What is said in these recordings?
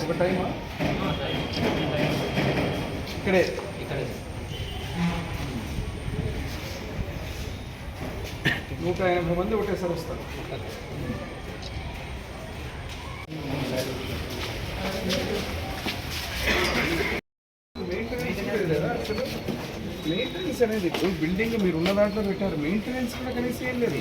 ఒక టైం ఇక్కడే నూట ఎనభై మంది ఒకటేసారి వస్తారు మెయింటెనెన్స్ ఉండేది కదా అసలు మెయింటెనెన్స్ అనేది ఇప్పుడు బిల్డింగ్ మీరు ఉన్న దాంట్లో పెట్టారు. మెయింటెనెన్స్ కూడా కనీసం ఏం లేదు.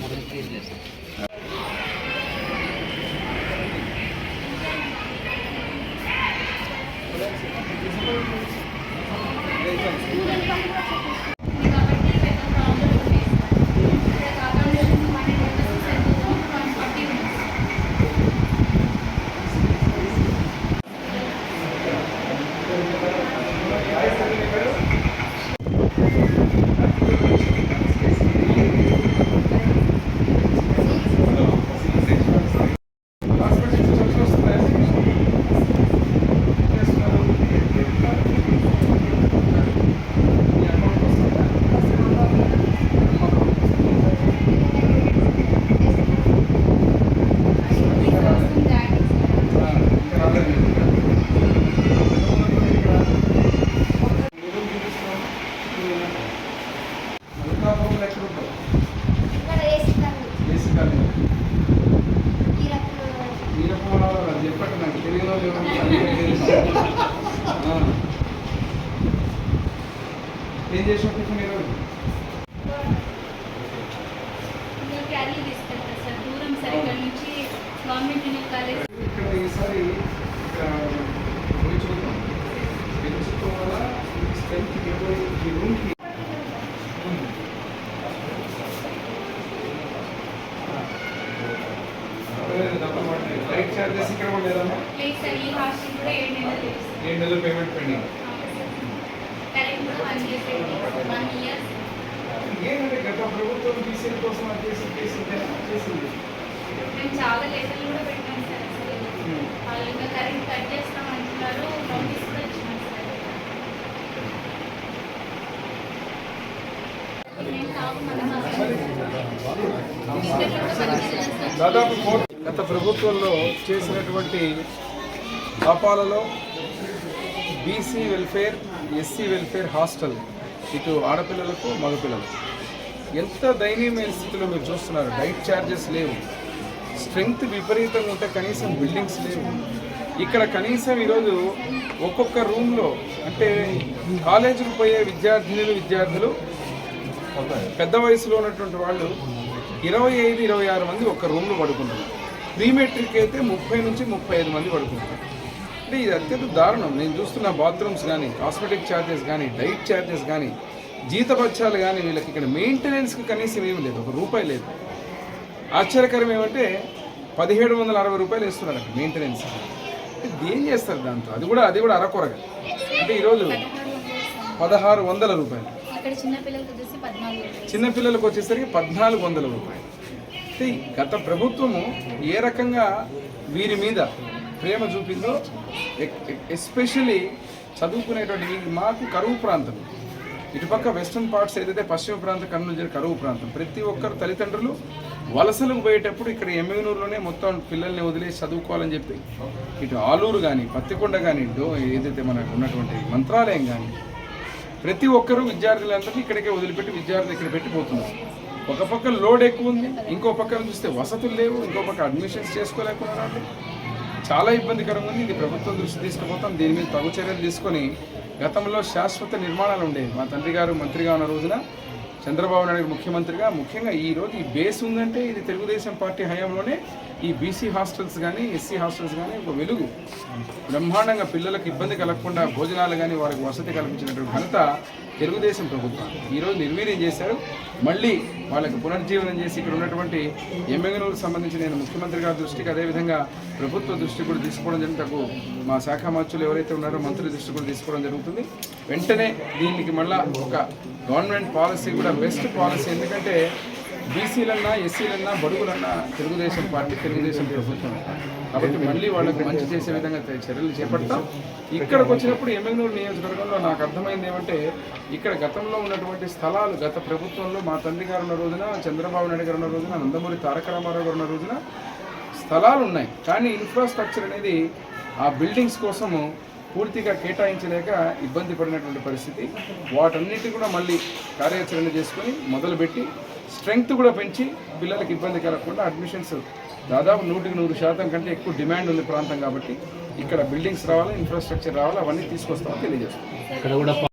ఏం చేసావు టిఫిన్ ఈరోజు? ఇక్కడ ఈసారి స్ట్రెంత్ ఇరవై ఈ రూమ్కి లైట్ చార్జెస్ ఇక్కడ కూడా లేదమ్మా లేదు సార్ ఈ హాస్టల్ కూడా ఏడు నెలలు పేమెంట్ పెండింగ్ కరెంట్ కూడా one year painting one year ఏంటంటే గత ప్రభుత్వం బీసీల కోసం అది చేసి చేసింది చేసింది. మేము చాలా లెటర్లు కూడా పెట్టాం సార్ అసలు. వాళ్ళు ఇంకా కరెంట్ కట్ చేస్తాం అంటున్నారు నోటీస్ కూడా ఇచ్చినాం సార్. దాదాపు కోటి గత ప్రభుత్వంలో చేసినటువంటి పాపాలలో BC welfare SC welfare hostel ఇటు ఆడపిల్లలకు మగపిల్లలకు. ఎంత దయనీయమైన స్థితిలో మీరు చూస్తున్నారు? డైట్ ఛార్జెస్ లేవు. స్ట్రెంగ్త్ విపరీతంగా ఉంటే కనీసం బిల్డింగ్స్ లేవు. ఇక్కడ కనీసం ఈరోజు ఒక్కొక్క రూమ్లో అంటే కాలేజీకి పోయే విద్యార్థినులు విద్యార్థులు పెద్ద వయసులో ఉన్నటువంటి వాళ్ళు ఇరవై ఐదు ఇరవై ఆరు మంది ఒక్క రూమ్లో పడుకుంటున్నారు. ప్రీ మెట్రిక్ అయితే ముప్పై నుంచి ముప్పై ఐదు మంది పడుకుంటున్నారు అంటే ఇది అత్యంత దారుణం. నేను చూస్తున్న బాత్రూమ్స్ కానీ కాస్మెటిక్ ఛార్జెస్ కానీ డైట్ ఛార్జెస్ కానీ జీతపత్యాలు కానీ వీళ్ళకి ఇక్కడ మెయింటెనెన్స్కి కనీసం ఏమి లేదు. ఒక రూపాయి లేదు. ఆశ్చర్యకరం ఏమంటే పదిహేడు వందల అరవై రూపాయలు వేస్తున్నారు అక్కడ మెయింటెనెన్స్ అంటే ఏం చేస్తారు దాంతో? అది కూడా అది కూడా అరకొరగా. అంటే ఈరోజు పదహారు వందల రూపాయలు. చిన్నపిల్లలకు వచ్చేసరికి పద్నాలుగు వందల రూపాయలు. గత ప్రభుత్వము ఏ రకంగా వీరి మీద ప్రేమ చూపిందో ఎస్పెషల్లీ చదువుకునేటువంటి మాకు కరువు ప్రాంతం. ఇటుపక్క వెస్ట్రన్ పార్ట్స్ ఏదైతే పశ్చిమ ప్రాంత కర్నూలు జిల్లా కరువు ప్రాంతం ప్రతి ఒక్కరు తల్లిదండ్రులు వలసలకు పోయేటప్పుడు ఇక్కడ ఎమ్మెనూరులోనే మొత్తం పిల్లల్ని వదిలేసి చదువుకోవాలని చెప్పి ఇటు ఆలూరు కానీ పత్తికొండ కానీ డో ఏదైతే మనకు ఉన్నటువంటి మంత్రాలయం కానీ ప్రతి ఒక్కరూ విద్యార్థులందరినీ ఇక్కడికే వదిలిపెట్టి విద్యార్థులు ఇక్కడ పెట్టిపోతున్నారు ఒక పక్క లోడ్ ఎక్కువ ఉంది ఇంకో పక్కన చూస్తే వసతులు లేవు ఇంకో పక్క అడ్మిషన్స్ చేసుకోలేకున్నారు చాలా ఇబ్బందికరంగా ఉంది. ఇది ప్రభుత్వం దృష్టి తీసుకుపోతాం. దీని మీద తగు చర్యలు తీసుకొని గతంలో శాశ్వత నిర్మాణాలు ఉండేవి. మా తండ్రి గారు మంత్రిగా ఉన్న రోజున చంద్రబాబు నాయుడు ముఖ్యమంత్రిగా ముఖ్యంగా ఈ రోజు ఈ బేస్ ఉందంటే ఇది తెలుగుదేశం పార్టీ హయాంలోనే ఈ బీసీ హాస్టల్స్ కానీ ఎస్సీ హాస్టల్స్ కానీ ఒక వెలుగు. బ్రహ్మాండంగా పిల్లలకు ఇబ్బంది కలగకుండా భోజనాలు కానీ వారికి వసతి కల్పించినటువంటి ఘనత తెలుగుదేశం ప్రభుత్వం. ఈరోజు నిర్వీర్యం చేశారు. మళ్ళీ వాళ్ళకి పునర్జీవనం చేసి ఇక్కడ ఉన్నటువంటి ఎమ్మెగనూరుకు సంబంధించి నేను ముఖ్యమంత్రి గారి దృష్టికి అదేవిధంగా ప్రభుత్వ దృష్టి కూడా తీసుకోవడం జరుగుతుంది మా శాఖ మంత్రులు ఎవరైతే ఉన్నారో మంత్రి దృష్టి కూడా తీసుకోవడం జరుగుతుంది. వెంటనే దీనికి మళ్ళీ ఒక గవర్నమెంట్ పాలసీ కూడా బెస్ట్ పాలసీ. ఎందుకంటే బీసీలన్నా ఎస్సీలన్నా బడుగులన్నా తెలుగుదేశం పార్టీ తెలుగుదేశం ప్రభుత్వం. కాబట్టి మళ్ళీ వాళ్ళకి మంచి చేసే విధంగా చర్యలు చేపడతాం. ఇక్కడికి వచ్చినప్పుడు ఎమ్మెల్యేలు నియోజకవర్గంలో నాకు అర్థమైంది ఏమంటే ఇక్కడ గతంలో ఉన్నటువంటి స్థలాలు గత ప్రభుత్వంలో మా తండ్రి గారు ఉన్న రోజున చంద్రబాబు నాయుడు గారు ఉన్న రోజున నందమూరి తారక రామారావు గారు ఉన్న రోజున స్థలాలు ఉన్నాయి. కానీ ఇన్ఫ్రాస్ట్రక్చర్ అనేది ఆ బిల్డింగ్స్ కోసము పూర్తిగా కేటాయించలేక ఇబ్బంది పడినటువంటి పరిస్థితి. వాటన్నిటి కూడా మళ్ళీ కార్యాచరణ చేసుకొని మొదలుపెట్టి స్ట్రెంగ్త్ కూడా పెంచి పిల్లలకి ఇబ్బంది కలగకుండా అడ్మిషన్స్ దాదాపు నూటికి నూరు శాతం కంటే ఎక్కువ డిమాండ్ ఉంది ప్రాంతం కాబట్టి ఇక్కడ బిల్డింగ్స్ రావాలి ఇన్ఫ్రాస్ట్రక్చర్ రావాలి అవన్నీ తీసుకొస్తామని తెలియజేస్తాం